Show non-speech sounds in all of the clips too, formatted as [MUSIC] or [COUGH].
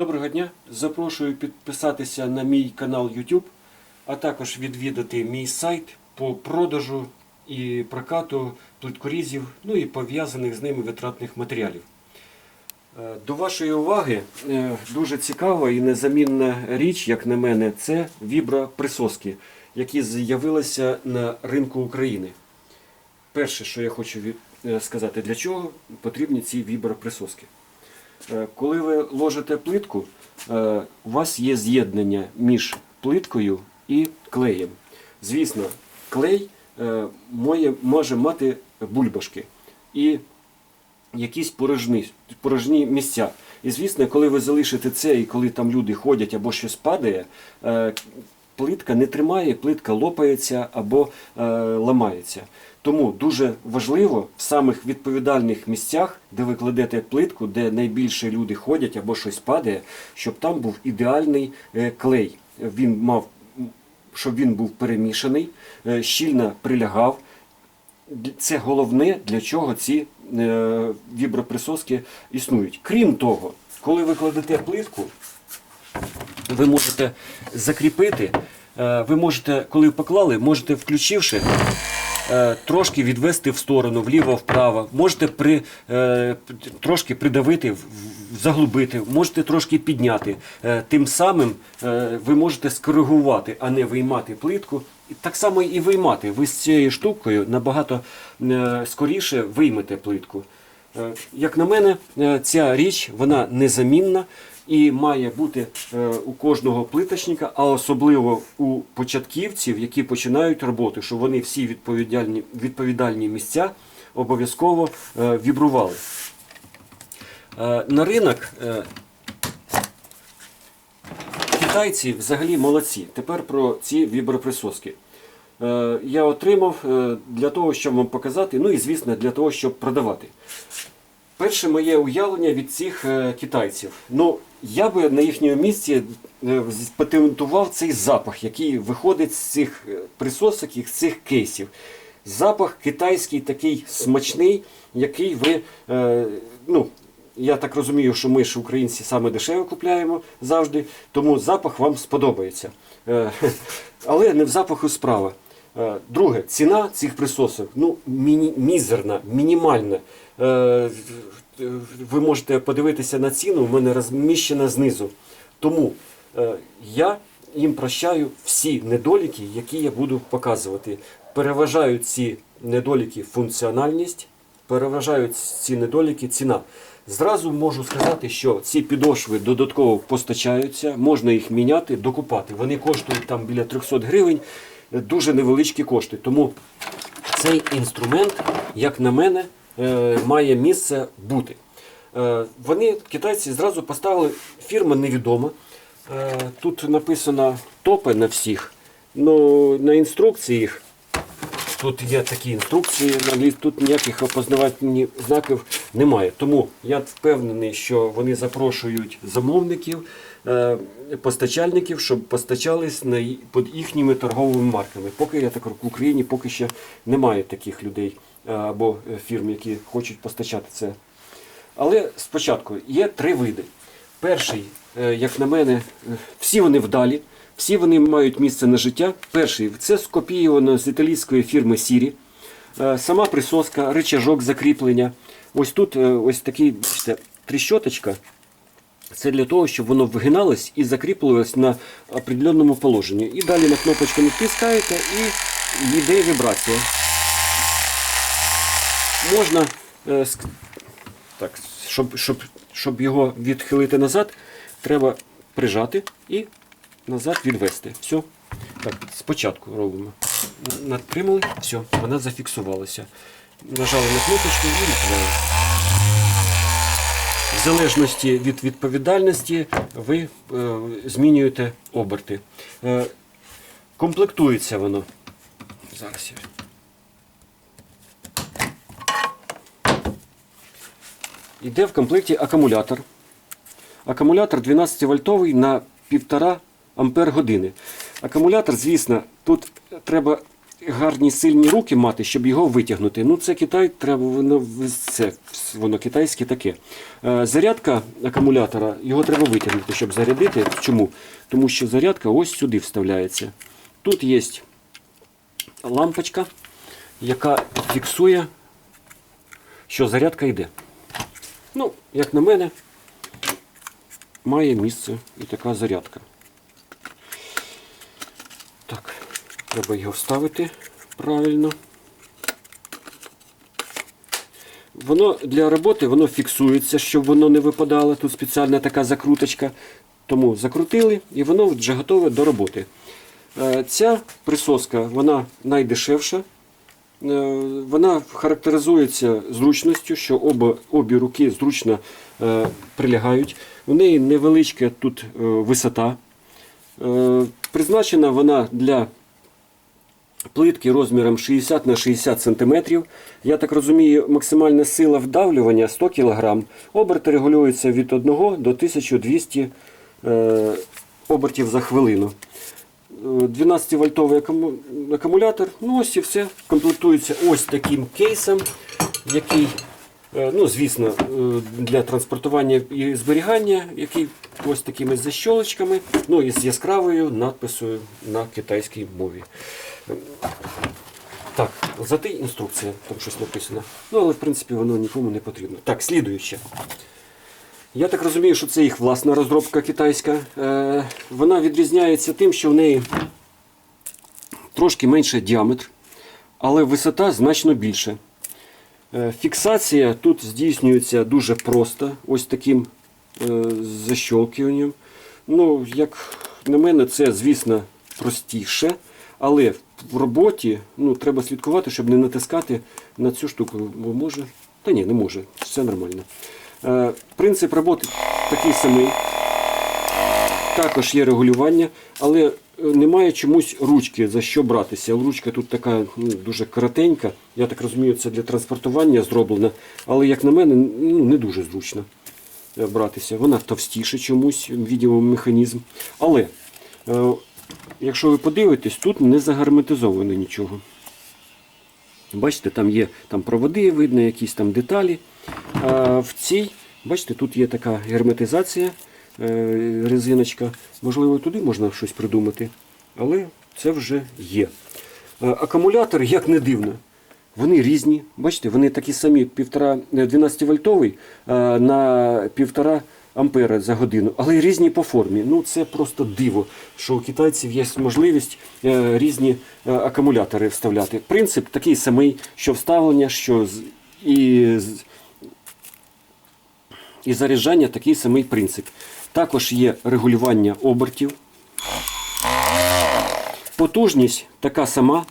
Доброго дня! Запрошую підписатися на мій канал YouTube, а також відвідати мій сайт по продажу і прокату плиткорізів, ну і пов'язаних з ними витратних матеріалів. Е, До вашої уваги е, дуже цікава і незамінна річ, як на мене, це віброприсоски, які з'явилися на ринку України. Перше, що я хочу е, сказати, для чого потрібні ці віброприсоски. Е, Коли ви ложите плитку, е, у вас є з'єднання між плиткою і клеєм. Звісно, клей е, може мати бульбашки і якісь порожні, порожні місця. І звісно, коли ви залишите це, і коли там люди ходять або щось падає, плитка не тримає, плитка лопається або ламається. Тому дуже важливо в самих відповідальних місцях, де ви кладете плитку, де найбільше люди ходять або щось падає, щоб там був ідеальний е, клей. Він мав, щоб він був перемішаний, е, щільно прилягав. Це головне, для чого ці е, віброприсоски існують. Крім того, коли ви кладете плитку, ви можете закріпити, ви можете, коли поклали, можете включивши, е, трошки відвести в сторону, вліво-вправо, можете при, е, трошки придавити, заглубити, можете трошки підняти. Е, Тим самим ви можете скоригувати, а не виймати плитку. Так само і виймати. Ви з цією штукою набагато скоріше виймете плитку. Як на мене, ця річ вона незамінна і має бути е, у кожного плиточника, а особливо у початківців, які починають роботу, щоб вони всі відповідальні, відповідальні місця обов'язково е, вібрували. Е, На ринок китайці взагалі молодці. Тепер про ці віброприсоски. Я отримав для того, щоб вам показати, ну і звісно для того, щоб продавати. Перше моє уявлення від цих е, китайців. Ну, я би на їхньому місці е, патентував цей запах, який виходить з цих е, присосок і з цих кейсів. Запах китайський такий смачний, який ви, ну, я так розумію, що ми ж українці саме дешево купляємо завжди, тому запах вам сподобається. [LAUGHS] Але не в запаху справа. Е, Друге, ціна цих присосок ну, міні, мізерна, мінімальна. Е, Ви можете подивитися на ціну, у мене розміщена знизу. Тому е, я їм прощаю всі недоліки, які я буду показувати. Переважають ці недоліки функціональність, переважають ці недоліки ціна. Зразу можу сказати, що ці підошви додатково постачаються, можна їх міняти, докупати. Вони коштують там біля 300 гривень, дуже невеличкі кошти. Тому цей інструмент, як на мене, е, має місце бути. Е, Вони, китайці, зразу поставили фірма невідома. Е, Тут написано топи на всіх. Ну, на інструкціях Тут є такі інструкції, тут ніяких опознавальних знаків немає. Тому я впевнений, що вони запрошують замовників, е, постачальників, щоб постачались під їхніми торговими марками. Поки я так в Україні поки ще немає таких людей е, або фірм, які хочуть постачати це. Але спочатку є три види. Перший, е, як на мене, всі вони вдалі, всі вони мають місце на життя. Перший це скопійовано з італійської фірми Сірі. Е, Сама присоска, рычажок закріплення. Ось тут е, ось такий, бачите, тріщоточка. Це для того, щоб воно вигиналось і закріплювалось на определеному положенні. І далі на кнопочку натискаєте і йде вібрація. Можна е, так, щоб, щоб, щоб його відхилити назад, треба прижати і назад відвести. Все. Так, спочатку робимо. Натримали, все, вона зафіксувалася. Нажали на кнопочку і відклали. В залежності від відповідальності ви е, змінюєте оберти. Е, комплектується воно. Зараз я. Йде в комплекті акумулятор. Акумулятор 12 вольтовий на 1,5 ампер години. Акумулятор, звісно, тут треба гарні сильні руки мати, щоб його витягнути. Ну, це Китай, треба воно це воно китайське таке. Е, Зарядка акумулятора, його треба витягнути, щоб зарядити. Чому? Тому що зарядка ось сюди вставляється. Тут є лампочка, яка фіксує, що зарядка йде. Ну, як на мене, має місце і така зарядка. Так, треба його вставити правильно. Воно для роботи воно фіксується, щоб воно не випадало. Тут спеціальна така закруточка. Тому закрутили і воно вже готове до роботи. Е, Ця присоска вона найдешевша. Е, Вона характеризується зручністю, що оба, обі руки зручно е, прилягають. У неї невеличка тут висота. Призначена вона для плитки розміром 60 на 60 см. Я так розумію, максимальна сила вдавлювання 100 кг. Оберти регулюються від 1 до 1200 е, обертів за хвилину. 12-вольтовий акумулятор. Ну ось і все. Комплектується ось таким кейсом, який, е, ну, звісно, е, для транспортування і зберігання, який ось такими защолочками, ну і з яскравою надписою на китайській мові. Так, зате інструкція, там щось написано. Ну, але в принципі воно нікому не потрібно. Так, слідуюче. Я так розумію, що це їх власна розробка китайська. Е, вона відрізняється тим, що в неї трошки менше діаметр, але висота значно більша. Е, фіксація тут здійснюється дуже просто, ось таким е, защолкуванням. Ну, як на мене, це, звісно, простіше, але в роботі ну, треба слідкувати, щоб не натискати на цю штуку. Бо може. Та ні, не може, все нормально. Е, принцип роботи такий самий. Також є регулювання, але е, немає чомусь ручки, за що братися. Ручка тут така ну, дуже коротенька. Я так розумію, це для транспортування зроблена, але, як на мене, ну, не дуже зручно е, братися. Вона товстіше чомусь, відео механізм. Але, е, якщо ви подивитесь, тут не загерметизовано нічого. Бачите, там є там проводи, видно, якісь там деталі. А в цій, бачите, тут є така герметизація, е, резиночка. Можливо, туди можна щось придумати, але це вже є. Е, Акумулятор, як не дивно, вони різні. Бачите, вони такі самі 12 вольтовий на 1,5 ампера за годину, але різні по формі. Ну це просто диво, що у китайців є можливість е, різні е, акумулятори вставляти. Принцип такий самий, що вставлення, що і, і заряджання такий самий принцип. Також є регулювання обертів. Потужність така сама,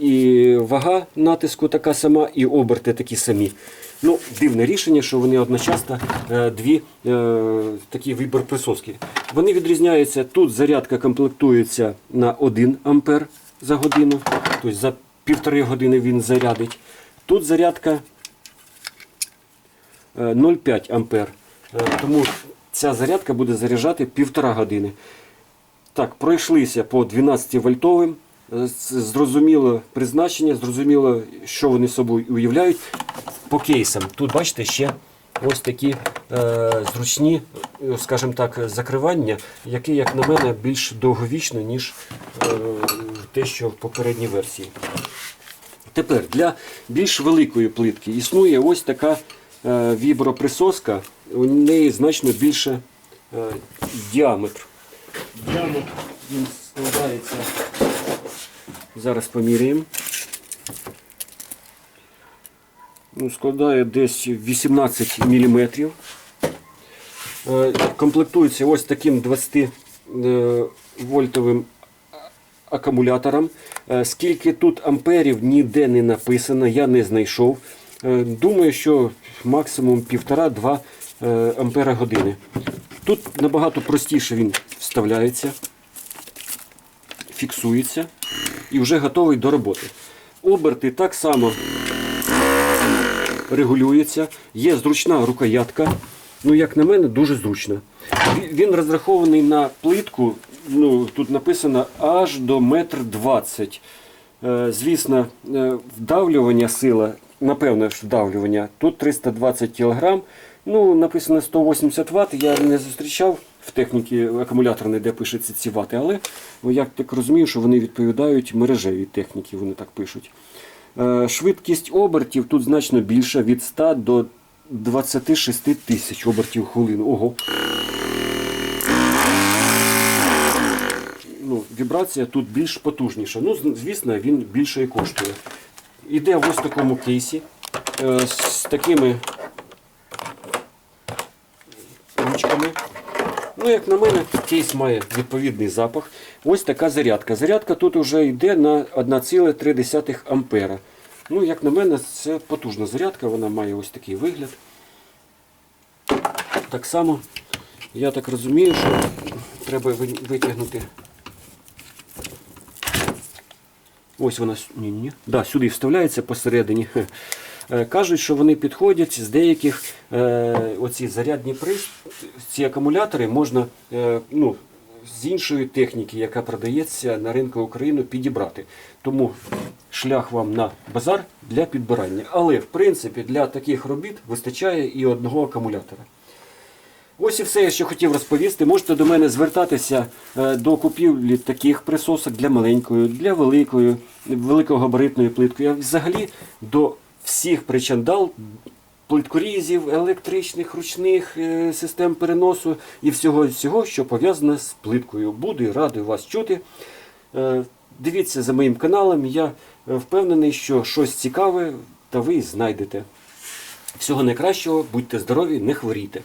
і вага натиску така сама, і оберти такі самі. Ну, дивне рішення, що вони одночасно е, дві е, такі вибір присоски. Вони відрізняються. Тут зарядка комплектується на 1 ампер за годину, тобто за півтори години він зарядить. Тут зарядка е, 0,5 ампер. Е, Тому ця зарядка буде заряджати півтора години. Так, пройшлися по 12 вольтовим. Е, Зрозуміло призначення, зрозуміло, що вони собою уявляють. По кейсам. Тут бачите ще ось такі е, зручні, е, скажімо так, закривання, які, як на мене, більш довговічно, ніж е, те, що в попередній версії. Тепер для більш великої плитки існує ось така е, віброприсоска. У неї значно більше е, діаметр. Діаметр він складається. Зараз поміряємо. Ну, складає десь 18 мм. Комплектується ось таким 20 е, акумулятором. Е, Скільки тут амперів ніде не написано, я не знайшов. Е, Думаю, що максимум 1,5-2 е, ампера години. Тут набагато простіше він вставляється, фіксується і вже готовий до роботи. Оберти так само регулюється, є зручна рукоятка. Ну, як на мене, дуже зручно. Він- розрахований на плитку, ну, тут написано аж до метр двадцять. Е, Звісно, е, вдавлювання сила, напевно ж вдавлювання, тут 320 кг. Ну, написано 180 Вт. Я не зустрічав в техніці акумуляторної, де пишеться ці вати, але ну, я так розумію, що вони відповідають мережевій техніці, вони так пишуть. Е, Швидкість обертів тут значно більша від 100 до 26 тисяч обертів в хвилину. Ого. Ну, вібрація тут більш потужніша. Ну, звісно, він більше і коштує. Іде в ось такому кейсі е, з такими Ну, як на мене, кейс має відповідний запах. Ось така зарядка. Зарядка тут вже йде на 1,3 ампера. Ну, як на мене, це потужна зарядка, вона має ось такий вигляд. Так само, я так розумію, що треба витягнути. Ось вона ні, ні. Да, сюди вставляється посередині. Е, Кажуть, що вони підходять з деяких е, оці зарядні прис, ці акумулятори можна е, ну, з іншої техніки, яка продається на ринку України, підібрати. Тому шлях вам на базар для підбирання. Але в принципі для таких робіт вистачає і одного акумулятора. Ось і все, що хотів розповісти. Можете до мене звертатися до купівлі таких присосок для маленької, для великої, великогабаритної плитки. А взагалі до всіх причандал, плиткорізів, електричних, ручних е, систем переносу і всього, всього, що пов'язане з плиткою. Буду і радий вас чути. Е, Дивіться за моїм каналом. Я е, впевнений, що щось цікаве та ви знайдете. Всього найкращого, будьте здорові, не хворійте.